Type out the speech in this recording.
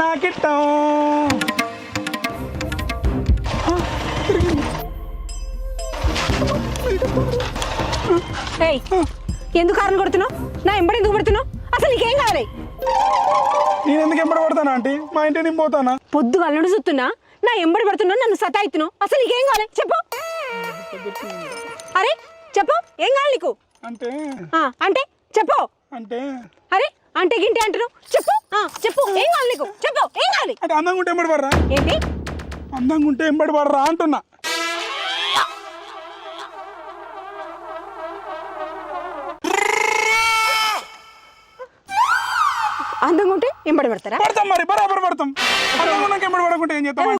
పట్టం ఏయ్ ఎందుకు కారణం కొడుతున్నావు? నా ఎంబడి ఎందుకు పడుతున్నావు? అసలు నీకేం కావాలి? నేను ఎందుకు ఎంబడి పడతానా ఆంటీ? మా ఇంటి నేను పోతానా? పొద్దు గల్లుడు చూస్తున్నా నా ఎంబడి పడుతున్నావు నన్ను సతాయిస్తున్నావు. అసలు నీకేం కావాలి? చెప్పు. అరే చెప్పు. ఏం కావాలి నీకు? అంటే అంటే చెప్పు. అంటే అరే అంటే గింటే అంటున్నావు? చెప్పు. ఆ, చెప్పు. ఏం కావాలి నీకు? చెప్పు. ఏం కావాలి? అంటే అందంగా ఉంటే ఎంబడి పడరా? ఏంటి? అందంగా ఉంటే ఎంబడి పడరా అంటున్నా. అందంగా ఉంటే ఎంబడి పడతారా? పడతాం మరి. బరాబర్ పడతాం. అందంగా ఉన్నాక ఎంబడి పడకుంటే ఏం చేస్తాం